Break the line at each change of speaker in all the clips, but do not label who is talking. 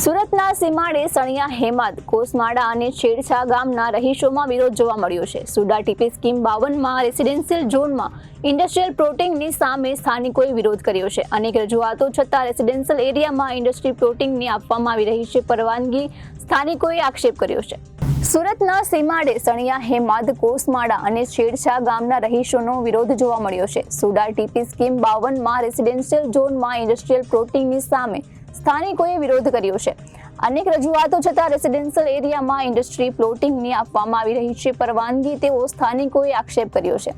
સુરતના સીમાડે સણિયા હેમાદ કોસમાડા અને છેડછા ગામના રહીશોમાં વિરોધ જોવા મળ્યો છે. સુડા ટીપી સ્કીમ બાવનમાં રેસિડેન્શિયલ ઝોનમાં ઇન્ડસ્ટ્રીયલ પ્લોટિંગની સામે સ્થાનિકોએ વિરોધ કર્યો છે. અનેક રજૂઆતો છતાં રેસિડેન્શિયલ એરિયામાં ઇન્ડસ્ટ્રી પ્લોટિંગની આપવામાં આવી રહી છે પરવાનગી સ્થાનિકોએ આક્ષેપ કર્યો છે. સુરતના સીમાડે સણિયા હેમાદ કોસમાડા અને છેડછા ગામના રહીશોનો વિરોધ જોવા મળ્યો છે. સુડા ટીપી સ્કીમ બાવનમાં રેસિડેન્શિયલ ઝોનમાં ઇન્ડસ્ટ્રીયલ પ્લોટિંગની સામે સ્થાનિકોએ વિરોધ કર્યો છે. અનેક રજૂઆતો છતાં રેસિડેન્શિયલ એરિયામાં ઇન્ડસ્ટ્રી પ્લોટિંગની આપવામાં આવી રહી છે. પરવાનગી તેવો સ્થાનિકોએ આક્ષેપ કર્યો છે.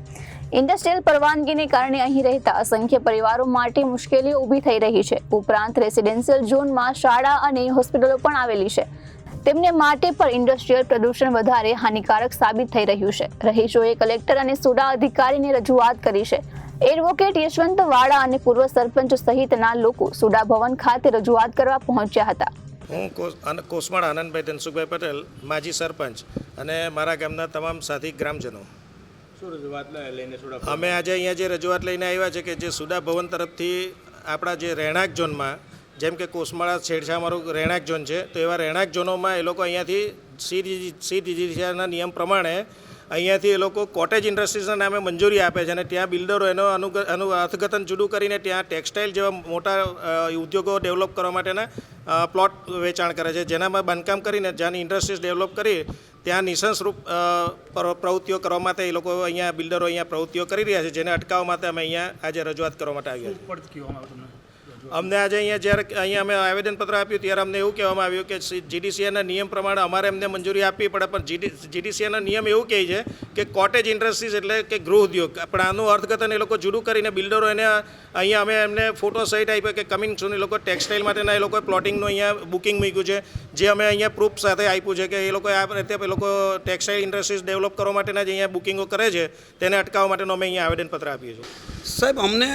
ઇન્ડસ્ટ્રીયલ પરવાનગીને કારણે અહીં રહેતા અસંખ્ય પરિવારો માટે મુશ્કેલીઓ ઊભી થઈ રહી છે. ઉપરાંત રેસિડેન્શિયલ ઝોનમાં શાળા અને હોસ્પિટલો પણ આવેલી છે. તેમને માટે પણ ઇન્ડસ્ટ્રીયલ પ્રદૂષણ વધારે હાનિકારક સાબિત થઈ રહ્યું છે. રહીશોએ કલેક્ટર અને સુડા અધિકારીને રજૂઆત કરી છે. એડવોકેટ યશવંત વાડા અને પૂર્વ સરપંચ સહિતના લોકો સુડા ભવન ખાતે રજૂઆત કરવા પહોંચ્યા હતા.
હું કોસમાળ આનંદભાઈ ધનસુખભાઈ પટેલ માજી સરપંચ અને મારા ગામના તમામ સાથી ગ્રામજનો.
શું રજૂઆત લ- લઈને
અમે આજે અહીંયા જે રજૂઆત લઈને આવ્યા છે કે જે સુડા ભવન તરફથી આપણા જે રહેણાંક ઝોનમાં જેમ કે કોસમાળા છેડછા મારું રહેણાંક ઝોન છે તો એવા રહેણાંક ઝોનોમાં એ લોકો અહીંયાથી સી સી નિયમ પ્રમાણે અહીંયાથી એ લોકો કોટેજ ઇન્ડસ્ટ્રીઝના નામે મંજૂરી આપે છે અને ત્યાં બિલ્ડરો એનો અનુ અર્થઘટન જુદું કરીને ત્યાં ટેક્સટાઇલ જેવા મોટા ઉદ્યોગો ડેવલપ કરવા માટેના પ્લોટ વેચાણ કરે છે. જેનામાં બાંધકામ કરીને જ્યાંની ઇન્ડસ્ટ્રીઝ ડેવલપ કરી ત્યાં નિશંસ રૂપ અ, પ્ર- પ્રવૃત્તિઓ કરવા માટે એ લોકો અહીંયા બિલ્ડરો અહીંયા પ્રવૃત્તિઓ કરી રહ્યા છે જેને અટકાવવા માટે અમે અહીંયા આજે રજૂઆત કરવા માટે આવ્યા છીએ. અમને આજે અહીંયા જ્યારે અહીંયા અમે આવેદનપત્ર આપ્યું ત્યારે અમને એવું કહેવામાં આવ્યું કે જીડીસીએના નિયમ પ્રમાણે અમારે એમને મંજૂરી આપવી પડે, પણ જીડી જીડીસીએના નિયમ એવું કહે છે કે કોટેજ ઇન્ડસ્ટ્રીઝ એટલે કે ગૃહ ઉદ્યોગ. પણ આનું અર્થઘટન એ લોકો જુદું કરીને બિલ્ડરો એને અહીંયા અમે એમને ફોટો સહિત આપ્યો કે કમિંગ સૂન એ લોકો ટેક્સટાઇલ માટેના એ લોકોએ પ્લોટિંગનું અહીંયા બુકિંગ મૂક્યું છે. જે અમે અહીંયા પ્રૂફ સાથે આપ્યું છે કે એ લોકો આ રીતે એ લોકો ટેક્સટાઇલ ઇન્ડસ્ટ્રીઝ ડેવલપ કરવા માટેના જે અહીંયા બુકિંગો કરે છે, તેને અટકાવવા માટેનું અમે અહીંયા આવેદનપત્ર આપીએ છીએ
સાહેબ, અમને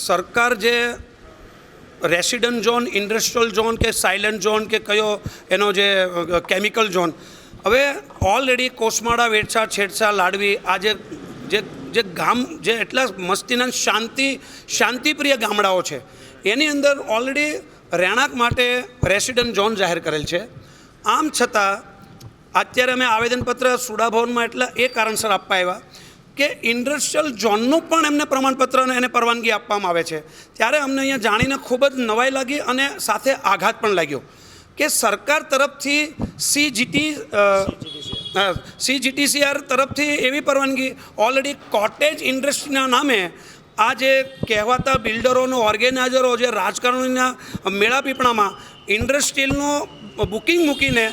સરકાર જે રેસિડન્ટ ઝોન, ઇન્ડસ્ટ્રીયલ ઝોન કે સાયલન્ટ ઝોન કે કયો એનો જે કેમિકલ ઝોન. હવે ઓલરેડી કોસમાળા વેડછા છેડછા લાડવી, આ જે જે જે ગામ, જે એટલા મસ્તીના શાંતિ, શાંતિપ્રિય ગામડાઓ છે, એની અંદર ઓલરેડી રહેણાંક માટે રેસિડન્ટ ઝોન જાહેર કરેલ છે. આમ છતાં, અત્યારે અમે આવેદનપત્ર સુડાભવનમાં એટલા એ કારણસર આપવા આવ્યા કે ઇન્ડસ્ટ્રીયલ ઝોનનું પણ એમને પ્રમાણપત્ર અને એને પરવાનગી આપવામાં આવે છે. ત્યારે અમને અહીંયા જાણીને ખૂબ જ નવાઈ લાગી અને સાથે આઘાત પણ લાગ્યો કે સરકાર તરફથી સીજીટી સીજીટીસીઆર તરફથી એવી પરવાનગી ઓલરેડી કોટેજ ઇન્ડસ્ટ્રીના નામે આ જે કહેવાતા બિલ્ડરોનો ઓર્ગેનાઇઝરો જે રાજકારણીના મેળાપીપણામાં ઇન્ડસ્ટ્રીયલનો બુકિંગ મૂકીને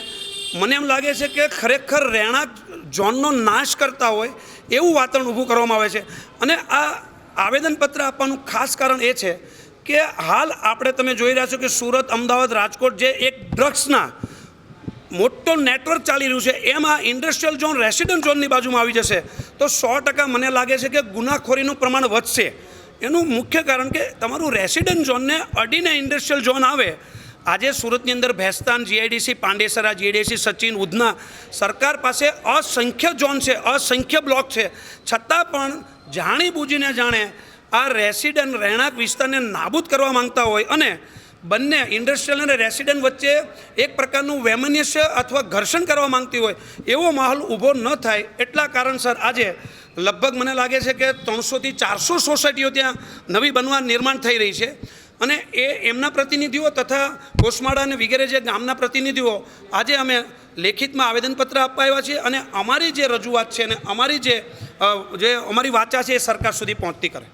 મને એમ લાગે છે કે ખરેખર રહેણાંક ઝોનનો નાશ કરતા હોય એવું વાતાવરણ ઊભું કરવામાં આવે છે. અને આ આવેદનપત્ર આપવાનું ખાસ કારણ એ છે કે હાલ આપણે તમે જોઈ રહ્યા છો કે સુરત, અમદાવાદ, રાજકોટ જે એક ડ્રગ્સના મોટો નેટવર્ક ચાલી રહ્યું છે, એમાં ઇન્ડસ્ટ્રીયલ ઝોન, રેસિડન્ટ ઝોનની બાજુમાં આવી જશે. તો સો ટકા મને લાગે છે કે ગુનાખોરીનું પ્રમાણ વધશે. એનું મુખ્ય કારણ કે તમારું રેસિડન્ટ ઝોનને અડીને ઇન્ડસ્ટ્રીયલ ઝોન આવે આજે સુરતની અંદર ભેસ્તાન જીઆઈડીસી, પાંડેસરા જીઆઈડીસી, સચિન ઉધના સરકાર પાસે અસંખ્ય ઝોન છે, અસંખ્ય બ્લોક છે. છતાં પણ જાણી બૂજીને જાણે આ રેસિડન્ટ રહેણાંક વિસ્તારને નાબૂદ કરવા માંગતા હોય અને બંને ઇન્ડસ્ટ્રીયલ અને રેસિડન્ટ વચ્ચે એક પ્રકારનું વેમનસ્ય અથવા ઘર્ષણ કરવા માંગતી હોય એવો માહોલ ઊભો ન થાય એટલા કારણસર આજે લગભગ મને લાગે છે કે ત્રણસોથી ચારસો સોસાયટીઓ ત્યાં નવી બનવા નિર્માણ થઈ રહી છે. અને એ એમના પ્રતિનિધિઓ તથા કોસમાળા અને વગેરે જે ગામના પ્રતિનિધિઓ આજે અમે લેખિતમાં આવેદનપત્ર આપવા આવ્યા છીએ અને અમારી જે રજૂઆત છે અને અમારી જે જે અમારી વાચા છે એ સરકાર સુધી પહોંચતી કરે.